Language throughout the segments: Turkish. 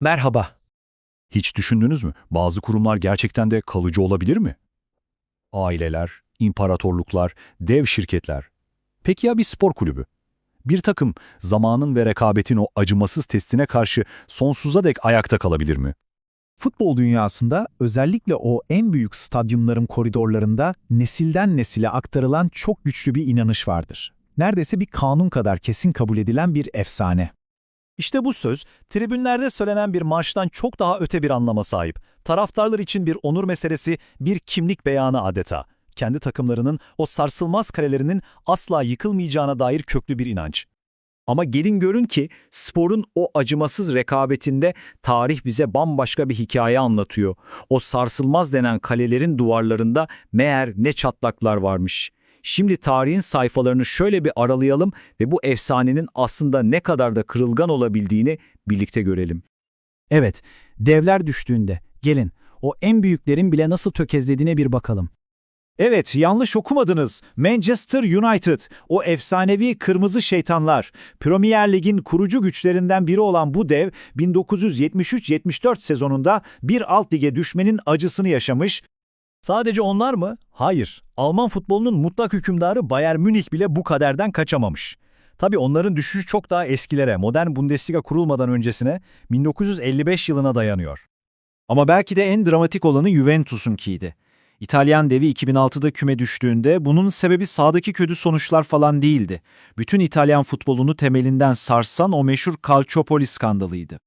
Merhaba. Hiç düşündünüz mü? Bazı kurumlar gerçekten de kalıcı olabilir mi? Aileler, imparatorluklar, dev şirketler. Peki ya bir spor kulübü? Bir takım zamanın ve rekabetin o acımasız testine karşı sonsuza dek ayakta kalabilir mi? Futbol dünyasında özellikle o en büyük stadyumların koridorlarında nesilden nesile aktarılan çok güçlü bir inanış vardır. Neredeyse bir kanun kadar kesin kabul edilen bir efsane. İşte bu söz, tribünlerde söylenen bir marştan çok daha öte bir anlama sahip. Taraftarlar için bir onur meselesi, bir kimlik beyanı adeta. Kendi takımlarının o sarsılmaz kalelerinin asla yıkılmayacağına dair köklü bir inanç. Ama gelin görün ki sporun o acımasız rekabetinde tarih bize bambaşka bir hikaye anlatıyor. O sarsılmaz denen kalelerin duvarlarında meğer ne çatlaklar varmış. Şimdi tarihin sayfalarını şöyle bir aralayalım ve bu efsanenin aslında ne kadar da kırılgan olabildiğini birlikte görelim. Evet, devler düştüğünde gelin o en büyüklerin bile nasıl tökezlediğine bir bakalım. Evet, yanlış okumadınız. Manchester United, o efsanevi kırmızı şeytanlar. Premier Lig'in kurucu güçlerinden biri olan bu dev, 1973-74 sezonunda bir alt lige düşmenin acısını yaşamış. Sadece onlar mı? Hayır. Alman futbolunun mutlak hükümdarı Bayern Münih bile bu kaderden kaçamamış. Tabii onların düşüşü çok daha eskilere, modern Bundesliga kurulmadan öncesine, 1955 yılına dayanıyor. Ama belki de en dramatik olanı Juventus'unkiydi. İtalyan devi 2006'da küme düştüğünde bunun sebebi sahadaki kötü sonuçlar falan değildi. Bütün İtalyan futbolunu temelinden sarsan o meşhur Calciopoli skandalıydı.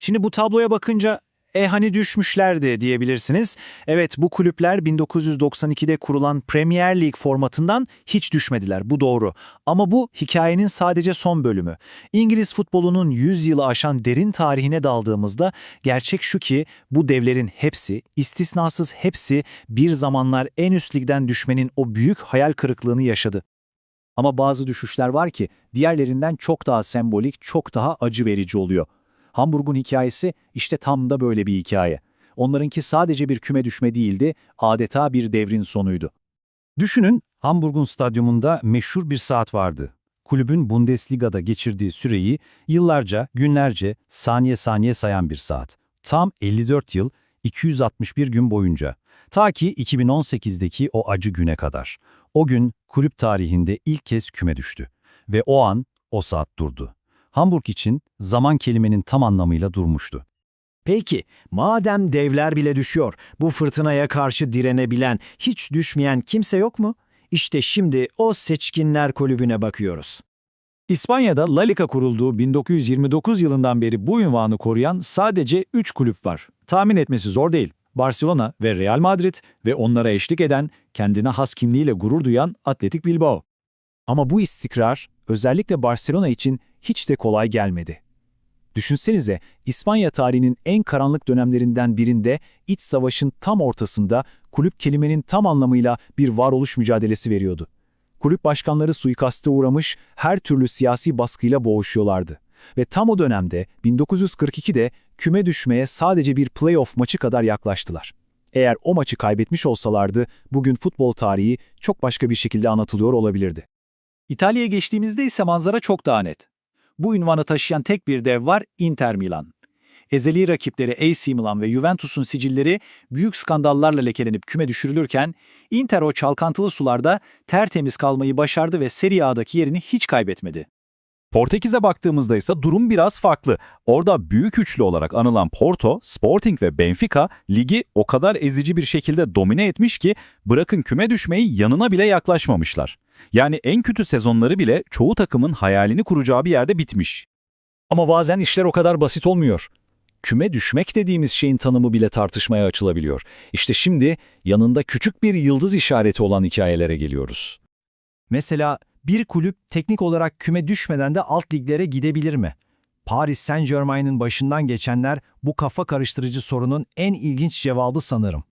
Şimdi bu tabloya bakınca e hani düşmüşlerdi diyebilirsiniz. Evet bu kulüpler 1992'de kurulan Premier League formatından hiç düşmediler. Bu doğru. Ama bu hikayenin sadece son bölümü. İngiliz futbolunun 100 yılı aşan derin tarihine daldığımızda gerçek şu ki bu devlerin hepsi, istisnasız hepsi bir zamanlar en üst ligden düşmenin o büyük hayal kırıklığını yaşadı. Ama bazı düşüşler var ki diğerlerinden çok daha sembolik, çok daha acı verici oluyor. Hamburg'un hikayesi işte tam da böyle bir hikaye. Onlarınki sadece bir küme düşme değildi, adeta bir devrin sonuydu. Düşünün, Hamburg'un stadyumunda meşhur bir saat vardı. Kulübün Bundesliga'da geçirdiği süreyi yıllarca, günlerce, saniye saniye sayan bir saat. Tam 54 yıl, 261 gün boyunca. Ta ki 2018'deki o acı güne kadar. O gün kulüp tarihinde ilk kez küme düştü. Ve o an, o saat durdu. Hamburg için zaman kelimenin tam anlamıyla durmuştu. Peki, madem devler bile düşüyor, bu fırtınaya karşı direnebilen, hiç düşmeyen kimse yok mu? İşte şimdi o seçkinler kulübüne bakıyoruz. İspanya'da La Liga kurulduğu 1929 yılından beri bu ünvanı koruyan sadece 3 kulüp var. Tahmin etmesi zor değil. Barcelona ve Real Madrid ve onlara eşlik eden, kendine has kimliğiyle gurur duyan Atletik Bilbao. Ama bu istikrar özellikle Barcelona için hiç de kolay gelmedi. Düşünsenize İspanya tarihinin en karanlık dönemlerinden birinde iç savaşın tam ortasında kulüp kelimenin tam anlamıyla bir varoluş mücadelesi veriyordu. Kulüp başkanları suikaste uğramış, her türlü siyasi baskıyla boğuşuyorlardı. Ve tam o dönemde 1942'de küme düşmeye sadece bir playoff maçı kadar yaklaştılar. Eğer o maçı kaybetmiş olsalardı bugün futbol tarihi çok başka bir şekilde anlatılıyor olabilirdi. İtalya'ya geçtiğimizde ise manzara çok daha net. Bu ünvanı taşıyan tek bir dev var Inter Milan. Ezeli rakipleri AC Milan ve Juventus'un sicilleri büyük skandallarla lekelenip küme düşürülürken Inter o çalkantılı sularda tertemiz kalmayı başardı ve Serie A'daki yerini hiç kaybetmedi. Portekiz'e baktığımızda ise durum biraz farklı. Orada büyük üçlü olarak anılan Porto, Sporting ve Benfica ligi o kadar ezici bir şekilde domine etmiş ki bırakın küme düşmeyi yanına bile yaklaşmamışlar. Yani en kötü sezonları bile çoğu takımın hayalini kuracağı bir yerde bitmiş. Ama bazen işler o kadar basit olmuyor. Küme düşmek dediğimiz şeyin tanımı bile tartışmaya açılabiliyor. İşte şimdi yanında küçük bir yıldız işareti olan hikayelere geliyoruz. Mesela bir kulüp teknik olarak küme düşmeden de alt liglere gidebilir mi? Paris Saint-Germain'in başından geçenler bu kafa karıştırıcı sorunun en ilginç cevabı sanırım.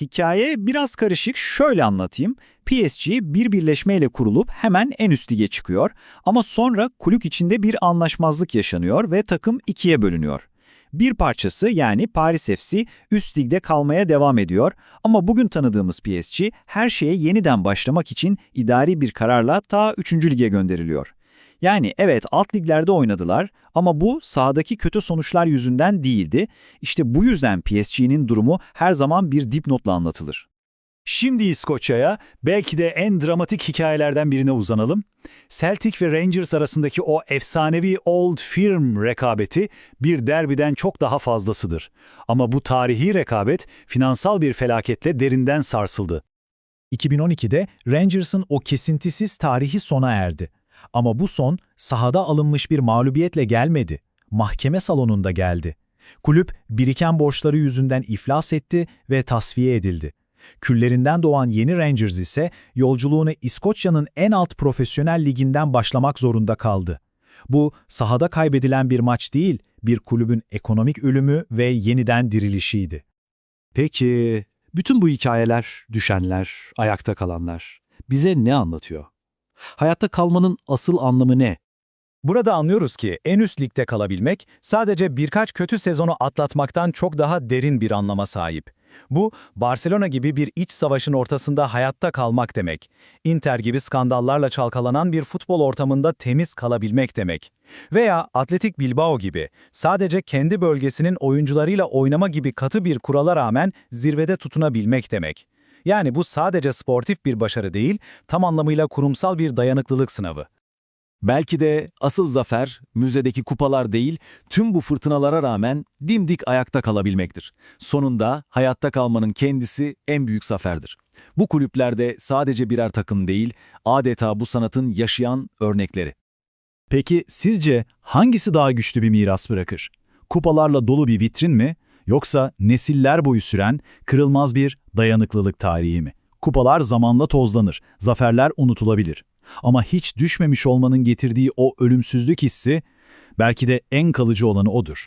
Hikaye biraz karışık, şöyle anlatayım. PSG bir birleşmeyle kurulup hemen en üst lige çıkıyor ama sonra kulüp içinde bir anlaşmazlık yaşanıyor ve takım ikiye bölünüyor. Bir parçası yani Paris FC üst ligde kalmaya devam ediyor ama bugün tanıdığımız PSG her şeye yeniden başlamak için idari bir kararla ta 3. lige gönderiliyor. Yani evet alt liglerde oynadılar ama bu sahadaki kötü sonuçlar yüzünden değildi. İşte bu yüzden PSG'nin durumu her zaman bir dipnotla anlatılır. Şimdi İskoçya'ya belki de en dramatik hikayelerden birine uzanalım. Celtic ve Rangers arasındaki o efsanevi Old Firm rekabeti bir derbiden çok daha fazlasıdır. Ama bu tarihi rekabet finansal bir felaketle derinden sarsıldı. 2012'de Rangers'ın o kesintisiz tarihi sona erdi. Ama bu son sahada alınmış bir mağlubiyetle gelmedi. Mahkeme salonunda geldi. Kulüp biriken borçları yüzünden iflas etti ve tasfiye edildi. Küllerinden doğan yeni Rangers ise yolculuğunu İskoçya'nın en alt profesyonel liginden başlamak zorunda kaldı. Bu sahada kaybedilen bir maç değil, bir kulübün ekonomik ölümü ve yeniden dirilişiydi. Peki, bütün bu hikayeler, düşenler, ayakta kalanlar bize ne anlatıyor? Hayatta kalmanın asıl anlamı ne? Burada anlıyoruz ki en üst ligde kalabilmek sadece birkaç kötü sezonu atlatmaktan çok daha derin bir anlama sahip. Bu, Barcelona gibi bir iç savaşın ortasında hayatta kalmak demek. Inter gibi skandallarla çalkalanan bir futbol ortamında temiz kalabilmek demek. Veya Atletik Bilbao gibi sadece kendi bölgesinin oyuncularıyla oynama gibi katı bir kurala rağmen zirvede tutunabilmek demek. Yani bu sadece sportif bir başarı değil, tam anlamıyla kurumsal bir dayanıklılık sınavı. Belki de asıl zafer müzedeki kupalar değil, tüm bu fırtınalara rağmen dimdik ayakta kalabilmektir. Sonunda hayatta kalmanın kendisi en büyük zaferdir. Bu kulüplerde sadece birer takım değil, adeta bu sanatın yaşayan örnekleri. Peki sizce hangisi daha güçlü bir miras bırakır? Kupalarla dolu bir vitrin mi? Yoksa nesiller boyu süren kırılmaz bir dayanıklılık tarihi mi? Kupalar zamanla tozlanır, zaferler unutulabilir. Ama hiç düşmemiş olmanın getirdiği o ölümsüzlük hissi belki de en kalıcı olanı odur.